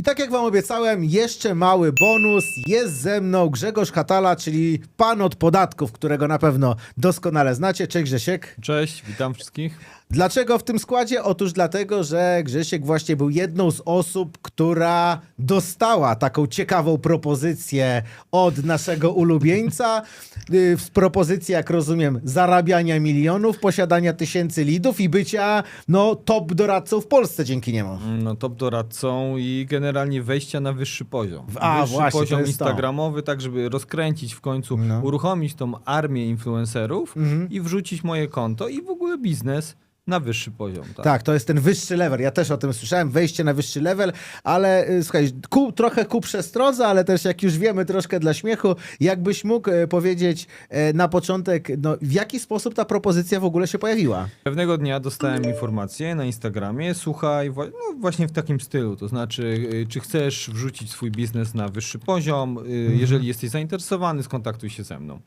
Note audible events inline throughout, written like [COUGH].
I tak jak wam obiecałem, jeszcze mały bonus. Jest ze mną Grzegorz Hatala, czyli pan od podatków, którego na pewno doskonale znacie. Cześć Grzesiek. Cześć, witam wszystkich. Dlaczego w tym składzie? Otóż dlatego, że Grzesiek właśnie był jedną z osób, która dostała taką ciekawą propozycję od naszego ulubieńca. Yy, Propozycję, jak rozumiem, zarabiania milionów, posiadania tysięcy lidów i bycia no, top doradcą w Polsce dzięki niemu. No, top doradcą i generalnie wejścia na wyższy poziom. A, wyższy właśnie, poziom jest to. instagramowy, tak żeby rozkręcić w końcu, No. uruchomić tą armię influencerów Mhm. i wrzucić moje konto i w ogóle biznes na wyższy poziom. Tak. Tak, to jest ten wyższy level. Ja też o tym słyszałem, wejście na wyższy level, ale y, słuchaj, ku, trochę ku przestrodze, ale też jak już wiemy troszkę dla śmiechu, jakbyś mógł y, powiedzieć y, na początek, no, w jaki sposób ta propozycja w ogóle się pojawiła? Pewnego dnia dostałem informację na Instagramie, słuchaj, no właśnie w takim stylu, to znaczy, y, czy chcesz wrzucić swój biznes na wyższy poziom, y, Mhm. jeżeli jesteś zainteresowany, skontaktuj się ze mną.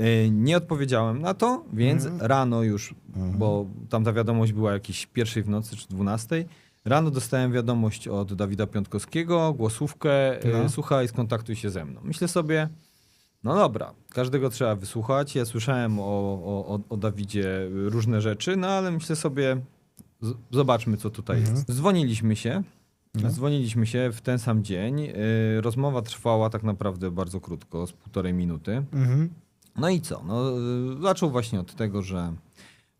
Y, Nie odpowiedziałem na to, więc Mhm. rano już, bo tam ta wiadomość była jakieś pierwszej w nocy czy dwunastej, rano dostałem wiadomość od Dawida Piątkowskiego, głosówkę, y, No. słuchaj, skontaktuj się ze mną. Myślę sobie, no dobra, każdego trzeba wysłuchać. Ja słyszałem o, o, o- Dawidzie różne rzeczy, no ale myślę sobie, z, zobaczmy, co tutaj jest. Dzwoniliśmy się. No. Dzwoniliśmy się w ten sam dzień. Yy, rozmowa trwała tak naprawdę bardzo krótko, z półtorej minuty. Mhm. No i co? No, yy, zaczął właśnie od tego, że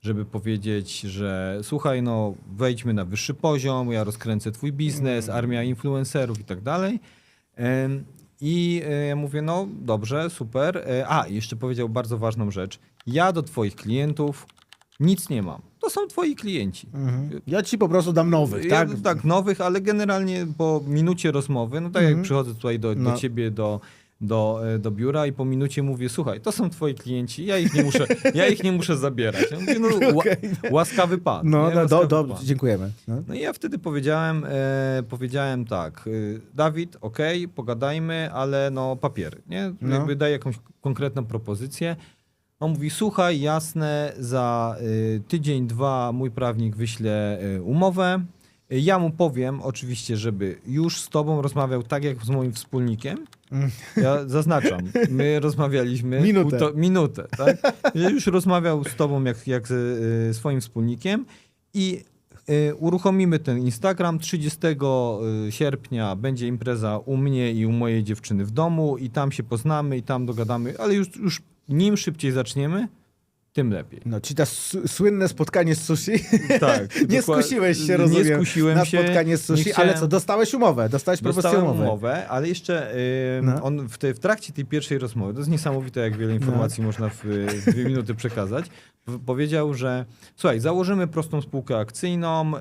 żeby powiedzieć, że słuchaj, no wejdźmy na wyższy poziom, ja rozkręcę twój biznes, armia influencerów i tak dalej. I y, ja mówię, no dobrze, super. Y, A, jeszcze powiedział bardzo ważną rzecz. Ja do twoich klientów nic nie mam. To są twoi klienci. Mhm. Ja ci po prostu dam nowych, Ja- tak? tak, nowych, ale generalnie po minucie rozmowy, no tak jak Mhm. przychodzę tutaj do, No. do ciebie, do, do, e, do biura i po minucie mówię, słuchaj, to są twoi klienci, ja ich nie muszę, ja ich nie muszę zabierać. Ja mówię, no, [LAUGHS] Okej. łaskawy pan. No, no do, do, pan. dziękujemy. No. No i ja wtedy powiedziałem, e, powiedziałem tak, y, Dawid, okej, pogadajmy, ale no papiery, nie? No. Jakby daj jakąś konkretną propozycję. On mówi, słuchaj, jasne, za y, tydzień, dwa mój prawnik wyśle y, umowę. Ja mu powiem oczywiście, żeby już z tobą rozmawiał tak jak z moim wspólnikiem. Ja zaznaczam, my rozmawialiśmy Minutę. półto- minutę tak? Ja już rozmawiał z tobą jak, jak z y, swoim wspólnikiem i y, uruchomimy ten Instagram. 30 sierpnia będzie impreza u mnie i u mojej dziewczyny w domu i tam się poznamy i tam dogadamy, ale już, już nim szybciej zaczniemy, tym lepiej. No, ta su- słynne spotkanie z sushi. Tak. [LAUGHS] nie skusiłeś się, rozumiem, Nie skusiłem na się. spotkanie z sushi, nie ale chciałem- co, dostałeś umowę, dostałeś propozycję umowy. umowę, ale jeszcze y, No. on w, te, w trakcie tej pierwszej rozmowy, to jest niesamowite, jak wiele informacji można w, w dwie minuty przekazać, powiedział, że słuchaj, założymy prostą spółkę akcyjną y,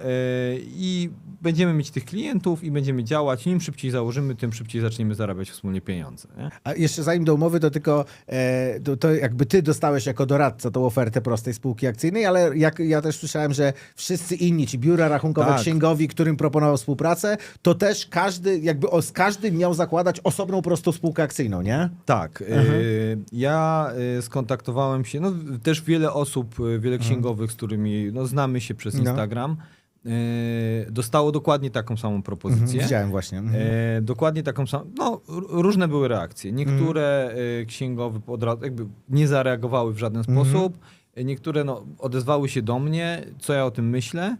i będziemy mieć tych klientów i będziemy działać. Im szybciej założymy, tym szybciej zaczniemy zarabiać wspólnie pieniądze. Nie? A jeszcze zanim do umowy, to tylko e, to, to jakby ty dostałeś jako doradca tą ofertę prostej spółki akcyjnej, ale jak ja też słyszałem, że wszyscy inni, ci biura rachunkowe, Tak. księgowi, którym proponował współpracę, to też każdy, jakby o, z każdym miał zakładać osobną prostą spółkę akcyjną, nie? Tak. y, ja y, skontaktowałem się, no też wiele osób, y, wiele księgowych, z którymi no, znamy się przez No. Instagram, y, dostało dokładnie taką samą propozycję. Mhm, widziałem właśnie. Mhm. E, dokładnie taką samą. No, różne były reakcje. Niektóre e, księgowe od razu jakby nie zareagowały w żaden Mhm. sposób. E, Niektóre no, odezwały się do mnie, co ja o tym myślę.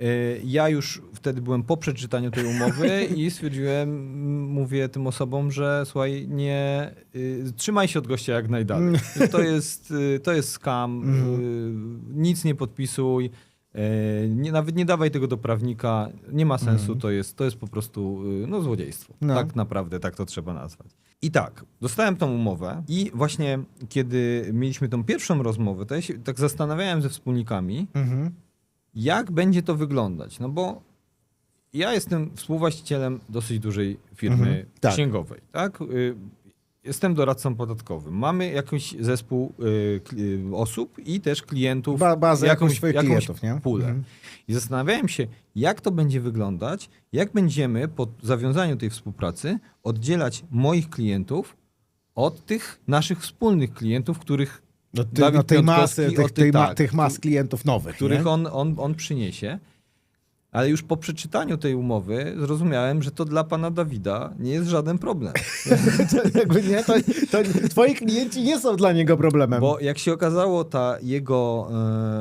E, Ja już wtedy byłem po przeczytaniu tej umowy i stwierdziłem, mówię tym osobom, że słuchaj, nie y, trzymaj się od gościa jak najdalej. To jest, y, to jest scam, y, nic nie podpisuj. Nie, nawet nie dawaj tego do prawnika, nie ma sensu, to, jest, to jest po prostu y, no, złodziejstwo. No. Tak naprawdę, tak to trzeba nazwać. I tak, dostałem tą umowę i właśnie kiedy mieliśmy tą pierwszą rozmowę, to ja się tak zastanawiałem ze wspólnikami, Mhm. Jak będzie to wyglądać, no bo ja jestem współwłaścicielem dosyć dużej firmy Mhm, tak. księgowej, tak? Y, Jestem doradcą podatkowym. Mamy jakiś zespół y, osób i też klientów. Ba- bazę jakąś swoich klientów, nie? Pulę. Mhm. I zastanawiałem się, jak to będzie wyglądać, jak będziemy po zawiązaniu tej współpracy oddzielać moich klientów od tych naszych wspólnych klientów, których, No, ty, Dawid no tej masy, tych, ty- tej ma, tak, tych mas klientów nowych, których nie? on, on, on przyniesie. Ale już po przeczytaniu tej umowy zrozumiałem, że to dla pana Dawida nie jest żaden problem. [LAUGHS] To jakby nie, to, to twoi klienci nie są dla niego problemem. Bo jak się okazało, ta jego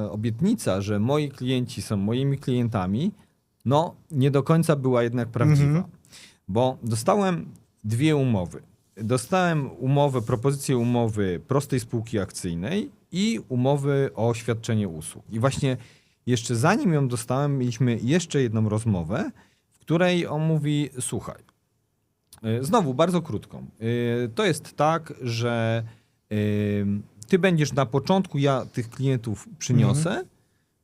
e, obietnica, że moi klienci są moimi klientami, no nie do końca była jednak prawdziwa. Mhm. Bo dostałem dwie umowy. Dostałem umowę, propozycję umowy prostej spółki akcyjnej i umowy o świadczenie usług. I właśnie jeszcze zanim ją dostałem, mieliśmy jeszcze jedną rozmowę, w której on mówi: Słuchaj, y, znowu bardzo krótką. Y, To jest tak, że y, ty będziesz na początku, ja tych klientów przyniosę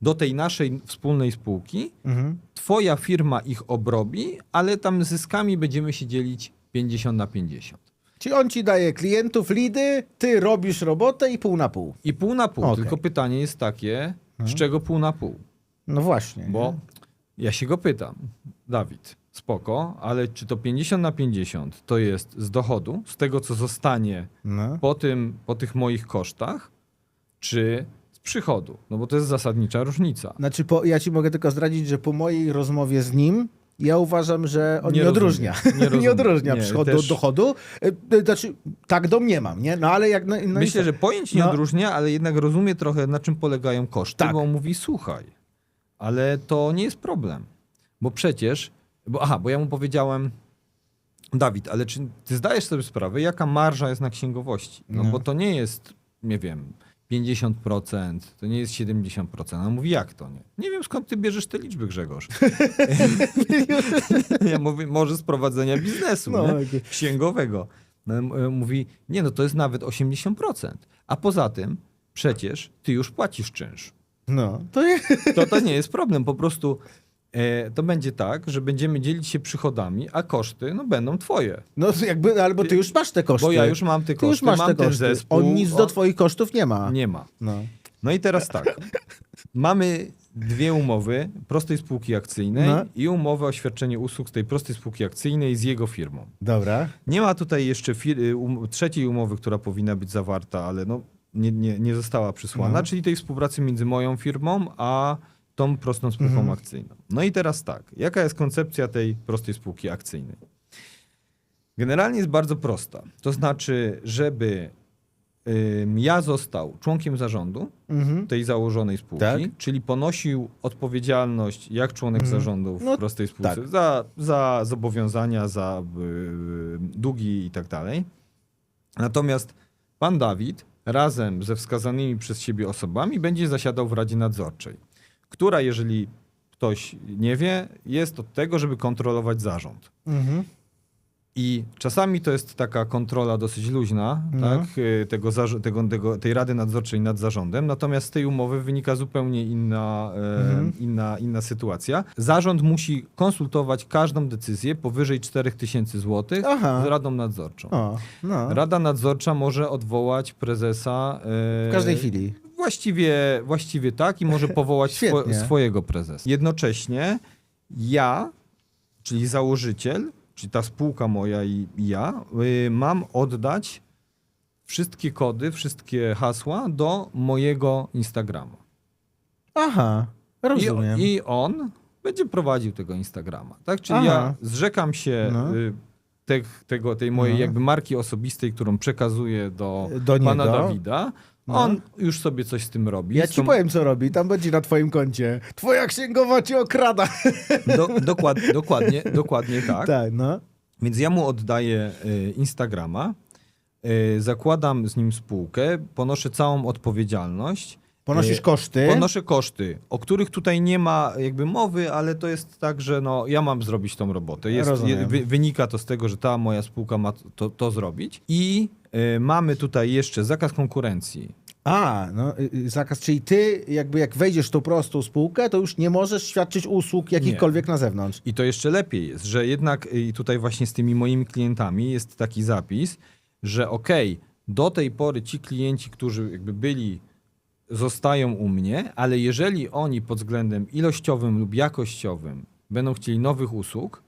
do tej naszej wspólnej spółki. Mhm. Twoja firma ich obrobi, ale tam zyskami będziemy się dzielić 50 na 50. Czyli on ci daje klientów, lidy, ty robisz robotę i pół na pół. I pół na pół. Okej. Tylko pytanie jest takie, z czego pół na pół? No właśnie. Bo ja się go pytam, Dawid, spoko, ale czy to 50 na 50 to jest z dochodu, z tego co zostanie No. po, tym, po tych moich kosztach, czy z przychodu? No bo to jest zasadnicza różnica. Znaczy, po, ja ci mogę tylko zdradzić, że po mojej rozmowie z nim, ja uważam, że on Nie nie, odróżnia. Nie [LAUGHS] Nie, odróżnia Nie, przychodu też- od dochodu. E, e, Znaczy, tak domniemam, nie? No ale jak... No, no i Myślę, co? że pojęć nie No. odróżnia, ale jednak rozumie trochę, na czym polegają koszty, Tak. bo on mówi, słuchaj, ale to nie jest problem, bo przecież, bo, aha, bo ja mu powiedziałem, Dawid, ale czy ty zdajesz sobie sprawę, jaka marża jest na księgowości? No. bo to nie jest, nie wiem, 50%, to nie jest 70%. A on mówi, jak to nie? Nie wiem, skąd ty bierzesz te liczby, Grzegorz. [LAUGHS] ja mówię, może z prowadzenia biznesu, No, okej. księgowego. No, e, mówi, nie no, to jest nawet 80%. A poza tym, przecież ty już płacisz czynsz. No, to jest... To, to nie jest problem, po prostu to będzie tak, że będziemy dzielić się przychodami, a koszty no, będą twoje. No jakby, albo ty już masz te koszty. Bo ja już mam te Ty koszty, już masz mam te ten koszty. zespół. On nic do on- twoich kosztów nie ma. Nie ma. No. No i teraz tak. Mamy dwie umowy prostej spółki akcyjnej No. i umowę o świadczenie usług z tej prostej spółki akcyjnej z jego firmą. Dobra. Nie ma tutaj jeszcze fir- y, um, trzeciej umowy, która powinna być zawarta, ale no, nie, nie, nie została przysłana, No. czyli tej współpracy między moją firmą a tą prostą spółką Mhm. akcyjną. No i teraz tak, jaka jest koncepcja tej prostej spółki akcyjnej? Generalnie jest bardzo prosta. To znaczy, żeby ja został członkiem zarządu Mhm. tej założonej spółki, Tak. czyli ponosił odpowiedzialność jak członek Mhm. zarządu w No, prostej spółce tak. za, za zobowiązania, za y, długi i tak dalej. Natomiast pan Dawid razem ze wskazanymi przez siebie osobami będzie zasiadał w Radzie Nadzorczej, która, jeżeli ktoś nie wie, jest od tego, żeby kontrolować zarząd. Mhm. I czasami to jest taka kontrola dosyć luźna, No. tak, y, tego, tego, tego, tej Rady Nadzorczej nad zarządem, natomiast z tej umowy wynika zupełnie inna, e, Mhm. inna, inna sytuacja. Zarząd musi konsultować każdą decyzję powyżej 4000 zł Aha. z Radą Nadzorczą. O, no. Rada Nadzorcza może odwołać prezesa e, W każdej chwili. Właściwie, właściwie tak i może [LAUGHS] powołać swo, swojego prezesa. Jednocześnie ja, czyli założyciel, czyli ta spółka moja i i ja, y, mam oddać wszystkie kody, wszystkie hasła do mojego Instagrama. Aha, I, rozumiem. I on będzie prowadził tego Instagrama. Tak? Czyli Aha. ja zrzekam się No. y, tych- tego, tej mojej No. jakby marki osobistej, którą przekazuję do, Do pana niego. Dawida. No. On już sobie coś z tym robi. Ja ci tą- powiem, co robi. Tam będzie na twoim koncie. Twoja księgowa cię okrada. [LAUGHS] Do, dokład, dokładnie, dokładnie tak. Tak, no. Więc ja mu oddaję y, Instagrama, y, zakładam z nim spółkę, ponoszę całą odpowiedzialność. Ponosisz Y, koszty. Ponoszę koszty, o których tutaj nie ma jakby mowy, ale to jest tak, że no, ja mam zrobić tą robotę. Jest, je, wy, wynika to z tego, że ta moja spółka ma to, to zrobić. I mamy tutaj jeszcze zakaz konkurencji. A, no y, y, zakaz, czyli ty jakby jak wejdziesz w tą prostą spółkę, to już nie możesz świadczyć usług jakichkolwiek na zewnątrz. I to jeszcze lepiej jest, że jednak y, i tutaj właśnie z tymi moimi klientami jest taki zapis, że okej, do tej pory ci klienci, którzy jakby byli, zostają u mnie, ale jeżeli oni pod względem ilościowym lub jakościowym będą chcieli nowych usług,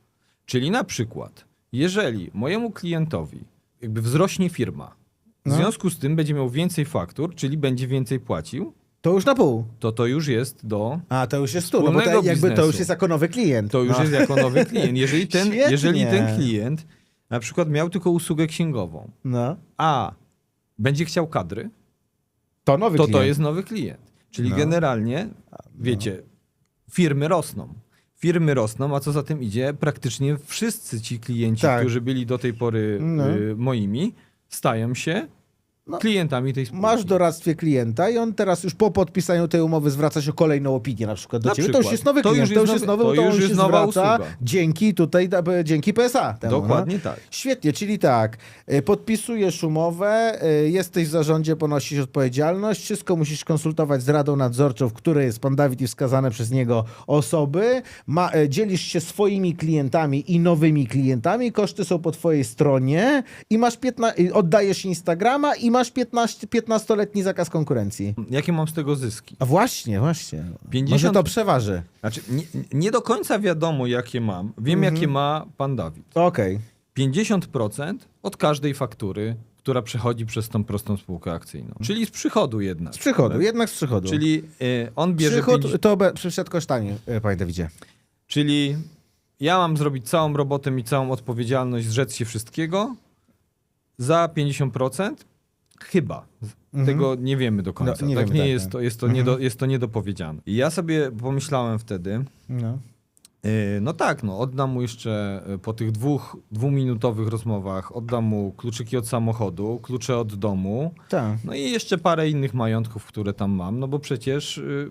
czyli na przykład, jeżeli mojemu klientowi jakby wzrośnie firma, w No. związku z tym będzie miał więcej faktur, czyli będzie więcej płacił, To już na pół. to to już jest do A, to już jest tu, no bo to, jakby to już jest jako nowy klient. To już no. jest jako nowy klient. Jeżeli ten, [LAUGHS] Świetnie. jeżeli ten klient na przykład miał tylko usługę księgową, No. a będzie chciał kadry, To nowy to klient. to jest nowy klient. Czyli No. generalnie, wiecie, firmy rosną. Firmy rosną, a co za tym idzie, praktycznie wszyscy ci klienci, Tak. którzy byli do tej pory No. y, moimi, stają się No. klientami tej spółki. Masz w doradztwie klienta i on teraz już po podpisaniu tej umowy zwraca się o kolejną opinię na przykład do Na ciebie. To przykład. już jest nowy To klient, już to już jest nowy- to to już on jest się nowa zwraca usługa. dzięki tutaj, da- dzięki PSA. Temu, Dokładnie no. tak. Świetnie, czyli tak, y, podpisujesz umowę, y, jesteś w zarządzie, ponosisz odpowiedzialność, wszystko musisz konsultować z Radą Nadzorczą, w której jest pan Dawid i wskazane przez niego osoby, Ma, dzielisz się swoimi klientami i nowymi klientami, koszty są po twojej stronie i masz 15, y, oddajesz Instagrama i masz 15, 15-letni zakaz konkurencji. Jakie mam z tego zyski? A właśnie, właśnie. 50 Może to przeważy. Znaczy, nie, nie do końca wiadomo, jakie mam. Wiem, Mhm. jakie ma pan Dawid. Okej. 50% od każdej faktury, która przechodzi przez tą prostą spółkę akcyjną. Czyli z przychodu jednak. Z przychodu, jednak z przychodu. Czyli y, on bierze. Przychód 50 to be, przed kosztami, y, panie Dawidzie. Czyli ja mam zrobić całą robotę i całą odpowiedzialność, zrzec się wszystkiego za 50%? Chyba. Tego nie wiemy do końca. Mhm. No, nie tak wiemy, nie tak, jest tak. to, jest, to do, jest to niedopowiedziane. I ja sobie pomyślałem wtedy, No. Yy, No tak, no oddam mu jeszcze y, po tych dwóch dwuminutowych rozmowach, oddam mu kluczyki od samochodu, klucze od domu, Tak. no i jeszcze parę innych majątków, które tam mam, no bo przecież y,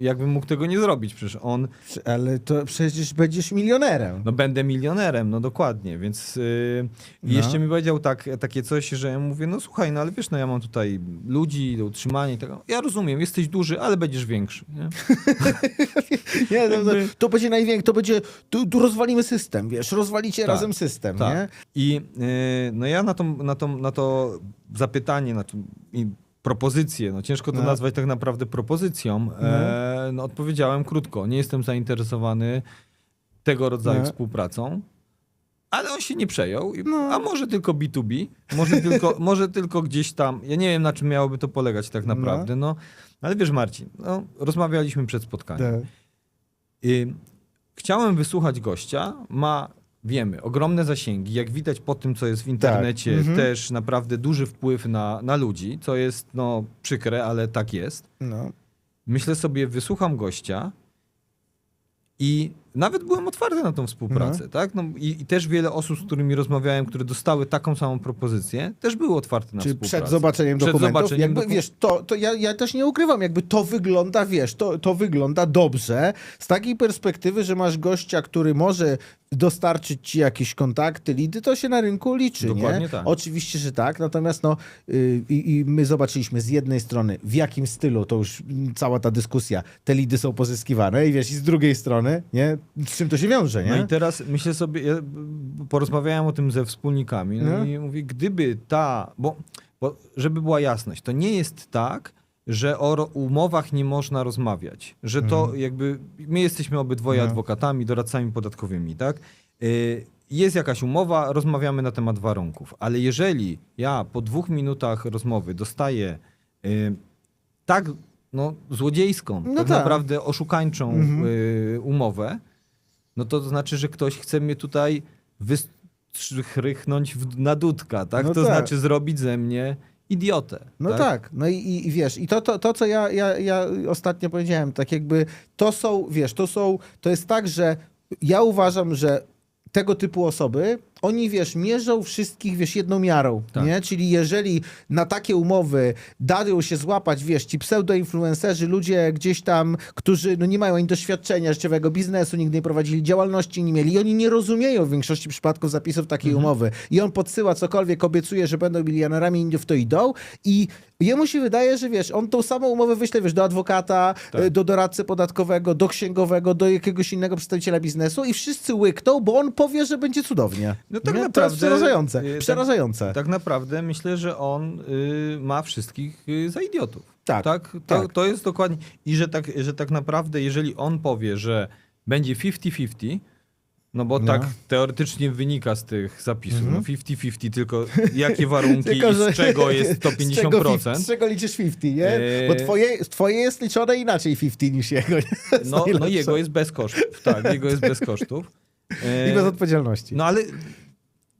jakbym mógł tego nie zrobić, przecież on, Ale to przecież będziesz milionerem. no będę milionerem, no dokładnie, więc y, i No. jeszcze mi powiedział tak, takie coś, że ja mówię, no słuchaj, no ale wiesz, no ja mam tutaj ludzi do utrzymania i tego, ja rozumiem, jesteś duży, ale będziesz większy, nie? [LAUGHS] Nie, to, to, Jakby- to będzie największy, to będzie, tu, tu rozwalimy system, wiesz, rozwalicie Tak, razem system, Tak. nie? I yy, no ja na to, na, to, na to zapytanie, na to, propozycję, no ciężko to No. nazwać tak naprawdę propozycją, e, no odpowiedziałem krótko, nie jestem zainteresowany tego rodzaju No. współpracą. Ale on się nie przejął, i, No. a może tylko B2B, może tylko, [LAUGHS] może tylko gdzieś tam, ja nie wiem na czym miałoby to polegać tak naprawdę, no. Ale wiesz Marcin, no, rozmawialiśmy przed spotkaniem. Tak. Y, chciałem wysłuchać gościa, ma, wiemy, ogromne zasięgi, jak widać po tym, co jest w internecie, Mhm. też naprawdę duży wpływ na, na ludzi, co jest no, przykre, ale tak jest. No. Myślę sobie, wysłucham gościa i nawet byłem otwarty na tą współpracę, tak? No, i, I też wiele osób, z którymi rozmawiałem, które dostały taką samą propozycję, też były otwarte na Czy współpracę. przed zobaczeniem Przed dokumentów, zobaczeniem jakby, doku- wiesz, to, to ja, ja też nie ukrywam, jakby to wygląda, wiesz, to, to wygląda dobrze z takiej perspektywy, że masz gościa, który może dostarczyć ci jakieś kontakty, lidy, to się na rynku liczy, Dokładnie nie? tak. Oczywiście, że tak, natomiast no yy, i, my zobaczyliśmy z jednej strony, w jakim stylu, to już cała ta dyskusja, te lidy są pozyskiwane i wiesz, i z drugiej strony, nie? Z czym to się wiąże, nie? No i teraz myślę sobie, ja porozmawiałem o tym ze wspólnikami, no No. i mówię, gdyby ta, bo, bo żeby była jasność, to nie jest tak, że o umowach nie można rozmawiać, że to jakby, my jesteśmy obydwoje Mhm. No. adwokatami, doradcami podatkowymi, tak? Y, Jest jakaś umowa, rozmawiamy na temat warunków, ale jeżeli ja po dwóch minutach rozmowy dostaję y, tak no, złodziejską, No tak, tak. naprawdę oszukańczą Mhm. y, umowę, no to znaczy, że ktoś chce mnie tutaj wystrychnąć w- na dudka, tak? No to tak. znaczy zrobić ze mnie idiotę. No tak, no i, i, i wiesz, i to, to, to co ja, ja, ja ostatnio powiedziałem, tak jakby to są, wiesz, to są, to jest tak, że ja uważam, że tego typu osoby, oni, wiesz, mierzą wszystkich, wiesz, jedną miarą, Tak. nie? Czyli jeżeli na takie umowy dają się złapać, wiesz, ci pseudoinfluencerzy, ludzie gdzieś tam, którzy no, nie mają ani doświadczenia życiowego biznesu, nigdy nie prowadzili działalności, nie mieli, i oni nie rozumieją w większości przypadków zapisów takiej umowy. I on podsyła cokolwiek, obiecuje, że będą milionerami, inni w to idą i jemu się wydaje, że wiesz, on tą samą umowę wyśle, wiesz, do adwokata, Tak. y, do doradcy podatkowego, do księgowego, do jakiegoś innego przedstawiciela biznesu i wszyscy łykną, bo on powie, że będzie cudownie. No tak Nie? To naprawdę, jest przerażające. y, tak- przerażające. Tak naprawdę myślę, że on y, ma wszystkich y, za idiotów. Tak, tak? To, tak. to jest dokładnie. I że tak, że tak naprawdę, jeżeli on powie, że będzie 50-50, No bo No. tak teoretycznie wynika z tych zapisów. Mhm. No 50-50, tylko jakie [LAUGHS] warunki Tylko, i że- [LAUGHS] z czego jest to Z czego, 50%. z czego liczysz 50, nie? Bo Eee. twoje, twoje jest liczone inaczej 50 niż jego. [LAUGHS] No, no jego jest bez kosztów. Tak, jego jest bez kosztów. I bez odpowiedzialności. No ale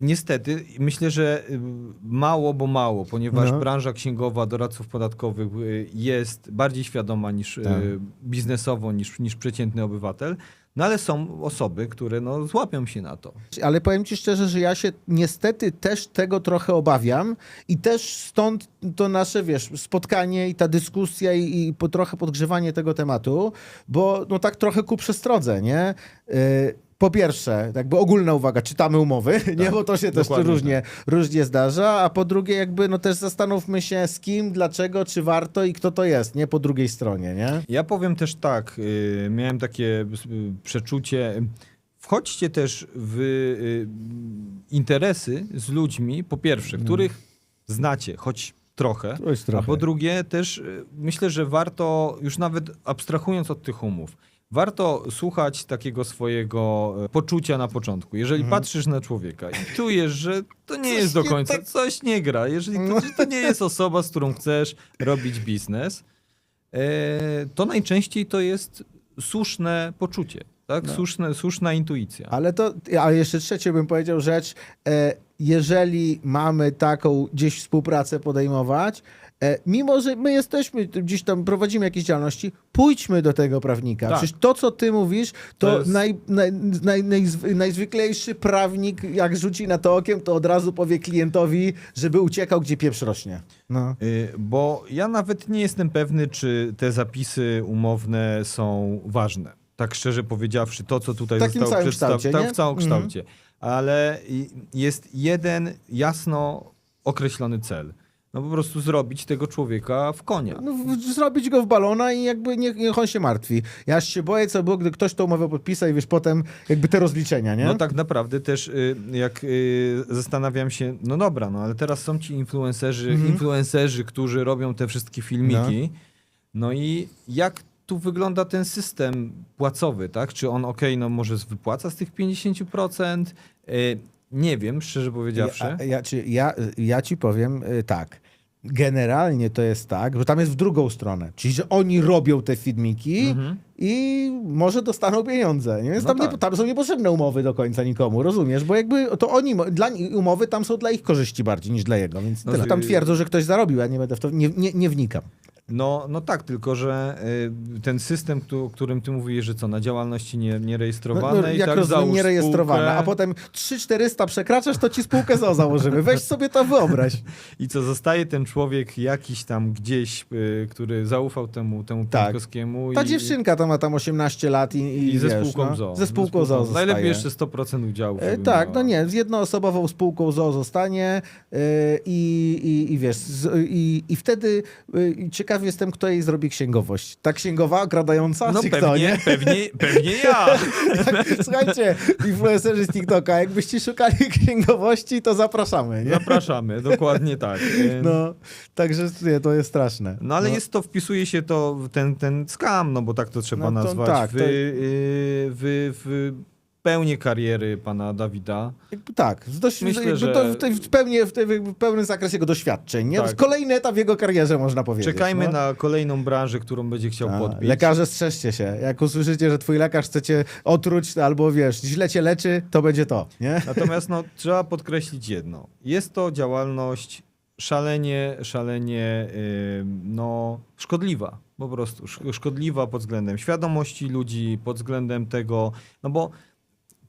niestety myślę, że y, mało, bo mało, ponieważ No. branża księgowa doradców podatkowych y, jest bardziej świadoma niż y, Tak. biznesowo niż, niż przeciętny obywatel. No ale są osoby, które no, złapią się na to. Ale powiem ci szczerze, że ja się niestety też tego trochę obawiam i też stąd to nasze, wiesz, spotkanie i ta dyskusja i, i po trochę podgrzewanie tego tematu, bo no tak trochę ku przestrodze, nie? Po pierwsze, jakby ogólna uwaga, czytamy umowy, [LAUGHS] nie, bo to się też różnie, różnie zdarza, a po drugie jakby no też zastanówmy się z kim, dlaczego, czy warto i kto to jest, nie, po drugiej stronie, nie? Ja powiem też tak, y, miałem takie y, przeczucie. Wchodźcie też w y, interesy z ludźmi, po pierwsze, których znacie, choć trochę, trochę. a po drugie też myślę, że warto, już nawet abstrahując od tych umów, warto słuchać takiego swojego e, poczucia na początku. Jeżeli patrzysz na człowieka i czujesz, że to nie Mhm. Coś jest do nie końca, tak- coś nie gra, jeżeli to, że to nie jest osoba, z którą chcesz robić biznes, e, to najczęściej to jest słuszne poczucie, tak? No. Słuszne, słuszna intuicja. Ale to, ale jeszcze trzecie bym powiedział rzecz, e, jeżeli mamy taką gdzieś współpracę podejmować, e, mimo że my jesteśmy, gdzieś tam prowadzimy jakieś działalności, pójdźmy do tego prawnika. Tak. Przecież to, co ty mówisz, to, To jest- naj, naj, naj, najzwy- najzwyklejszy prawnik, jak rzuci na to okiem, to od razu powie klientowi, żeby uciekał, gdzie pieprz rośnie. No. Y, Bo ja nawet nie jestem pewny, czy te zapisy umowne są ważne. Tak szczerze powiedziawszy, to co tutaj takim zostało przedstawione, kształcie, tak, w całym Mhm. Ale jest jeden jasno określony cel. No po prostu zrobić tego człowieka w konia. No, zrobić go w balona i jakby niech, niech on się martwi. Ja aż się boję, co było, gdy ktoś to umowę podpisał i wiesz, potem jakby te rozliczenia, nie? No tak naprawdę też y, jak y, zastanawiam się, no dobra, no ale teraz są ci influencerzy, Mhm. influencerzy, którzy robią te wszystkie filmiki. No, i jak tu wygląda ten system płacowy, tak? Czy on, okej, no może wypłaca z tych 50%? Y, nie wiem, szczerze powiedziawszy. Ja, ja, czy, ja, ja ci powiem y, tak. Generalnie to jest tak, że tam jest w drugą stronę. Czyli, że oni robią te filmiki Mhm. i może dostaną pieniądze. Nie? Więc No tam, tak. nie, tam są niepotrzebne umowy do końca nikomu, rozumiesz? Bo jakby to oni, dla, umowy tam są dla ich korzyści bardziej niż dla jego. Więc No tam twierdzą, że ktoś zarobił, ja nie będę w to, nie, nie, nie wnikam. No, no tak, tylko że y, ten system, o którym ty mówisz, że co, na działalności nie, No, nierejestrowanej, no, jak tak, rozumiem, nierejestrowana, spółkę a potem 3-400 przekraczasz, to ci spółkę ZO założymy. Weź sobie to wyobraź. [LAUGHS] I co, zostaje ten człowiek jakiś tam gdzieś, y, który zaufał temu, temu Tak. Piotrkowskiemu Ta i, dziewczynka to ma tam 18 lat i, i, i ze wiesz, spółką no, ZOO. Ze spółką ZOO zostaje. Najlepiej jeszcze 100% udziałów. E, żeby Tak, miała. no nie, z jednoosobową spółką ZOO zostanie e, i, i, i wiesz, i, i wtedy e, ciekaw jestem, kto jej zrobi księgowość. Ta księgowa, okradająca, No czy pewnie, kto, nie? pewnie, pewnie ja. [LAUGHS] Słuchajcie, influencerzy z TikToka, jakbyście szukali księgowości, to zapraszamy, nie? Zapraszamy, dokładnie tak. [LAUGHS] No, także nie, to jest straszne. No ale no. jest to, wpisuje się to w ten, ten skam, no bo tak to trzeba No to nazwać, tak, w, to- y, w, w pełnię kariery pana Dawida. Jakby Tak, dość, Myślę, jakby że- to w, tej, w, pełni, w, tej, w pełnym zakresie jego doświadczeń. Nie? Tak. Kolejny etap w jego karierze, można powiedzieć. Czekajmy no. na kolejną branżę, którą będzie chciał A, podbić. Lekarze, strzeżcie się. Jak usłyszycie, że twój lekarz chce cię otruć, albo wiesz, źle cię leczy, to będzie to, nie? Natomiast no, [LAUGHS] trzeba podkreślić jedno. Jest to działalność szalenie, szalenie yy, no, szkodliwa. Po prostu Sz- szkodliwa pod względem świadomości ludzi, pod względem tego, no bo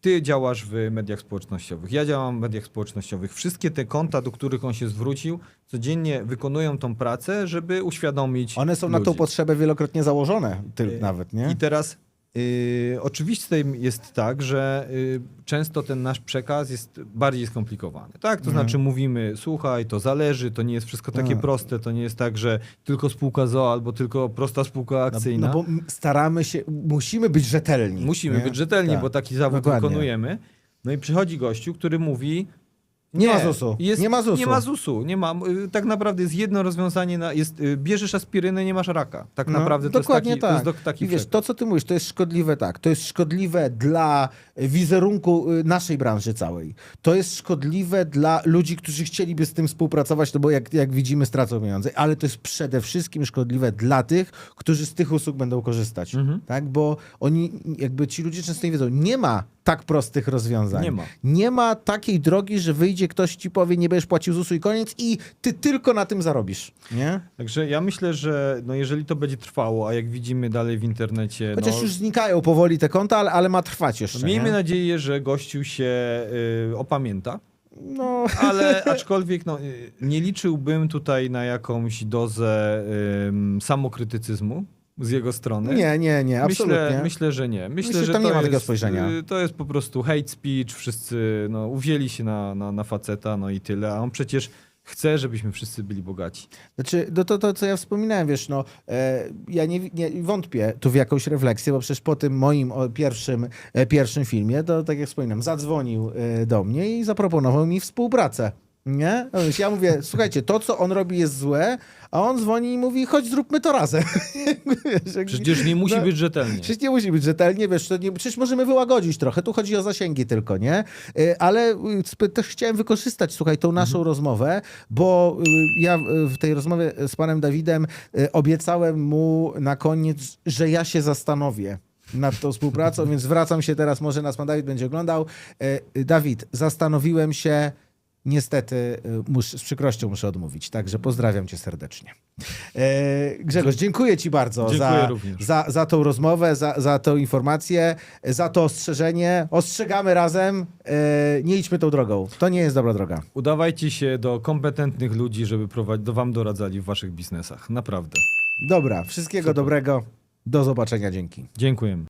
ty działasz w mediach społecznościowych, ja działam w mediach społecznościowych. Wszystkie te konta, do których on się zwrócił, codziennie wykonują tą pracę, żeby uświadomić One są na tą ludzi. potrzebę wielokrotnie założone, ty, Y, nawet, nie? I teraz y, oczywiście jest tak, że y, często ten nasz przekaz jest bardziej skomplikowany. Tak, to Mhm. znaczy mówimy, słuchaj, to zależy, to nie jest wszystko takie A. proste, to nie jest tak, że tylko spółka ZOO albo tylko prosta spółka No, akcyjna. no bo m- staramy się, musimy być rzetelni. Musimy nie? być rzetelni, Tak. bo taki zawód Dokładnie. wykonujemy. No i przychodzi gościu, który mówi, Nie, ma ZUS-u. Jest, nie ma ZUS-u. Nie ma ZUS-u. Nie ma. Y, Tak naprawdę jest jedno rozwiązanie. Na, jest, y, bierzesz aspirynę, nie masz raka. Tak No, naprawdę to dokładnie jest taki, tak. to jest taki wiesz, to co ty mówisz, to jest szkodliwe tak. To jest szkodliwe dla wizerunku y, naszej branży całej. To jest szkodliwe dla ludzi, którzy chcieliby z tym współpracować, no bo jak, jak widzimy stracą pieniądze. Ale to jest przede wszystkim szkodliwe dla tych, którzy z tych usług będą korzystać. Mhm. Tak? Bo oni, jakby ci ludzie często nie wiedzą, nie ma tak prostych rozwiązań. Nie ma. Nie ma takiej drogi, że wyjdzie ktoś ci powie, nie będziesz płacił ZUS-u i koniec i ty tylko na tym zarobisz. Nie? Także ja myślę, że no jeżeli to będzie trwało, a jak widzimy dalej w internecie. Chociaż no, już znikają powoli te konta, ale, ale ma trwać jeszcze. Miejmy nie? nadzieję, że gościu się y, opamięta, No, ale [LAUGHS] aczkolwiek no, y, nie liczyłbym tutaj na jakąś dozę ym, samokrytycyzmu z jego strony. nie, nie, nie, absolutnie. Myślę, myślę, że nie. Myślę, Myślę, że tam to nie ma jest, takiego spojrzenia. y, To jest po prostu hate speech, wszyscy no, uwzięli się na, na, na faceta, no i tyle, a on przecież chce, żebyśmy wszyscy byli bogaci. Znaczy, no to, to, co ja wspominałem, wiesz, no, e, ja nie, nie wątpię tu w jakąś refleksję, bo przecież po tym moim o, pierwszym, e, pierwszym filmie, to tak jak wspominam, zadzwonił e, do mnie i zaproponował mi współpracę. Nie? No ja mówię, słuchajcie, to co on robi jest złe, a on dzwoni i mówi, chodź zróbmy to razem. [LAUGHS] Przecież nie musi No, być rzetelnie. Przecież nie musi być rzetelnie, wiesz, to nie, przecież możemy wyłagodzić trochę, tu chodzi o zasięgi tylko, nie? Y, Ale y, też chciałem wykorzystać, słuchaj, tą naszą rozmowę, bo y, ja w tej rozmowie z panem Dawidem obiecałem mu na koniec, że ja się zastanowię nad tą współpracą, [LAUGHS] więc zwracam się teraz, może nas pan Dawid będzie oglądał. Dawid, zastanowiłem się, Niestety, y, mus, z przykrością muszę odmówić, także pozdrawiam cię serdecznie. E, Grzegorz, dziękuję ci bardzo Dziękuję za, również. za, za tą rozmowę, za, za tą informację, za to ostrzeżenie. Ostrzegamy razem, e, nie idźmy tą drogą. To nie jest dobra droga. Udawajcie się do kompetentnych ludzi, żeby do wam doradzali w waszych biznesach. Naprawdę. Dobra, wszystkiego dobrego. Do zobaczenia, dzięki. Dziękujemy.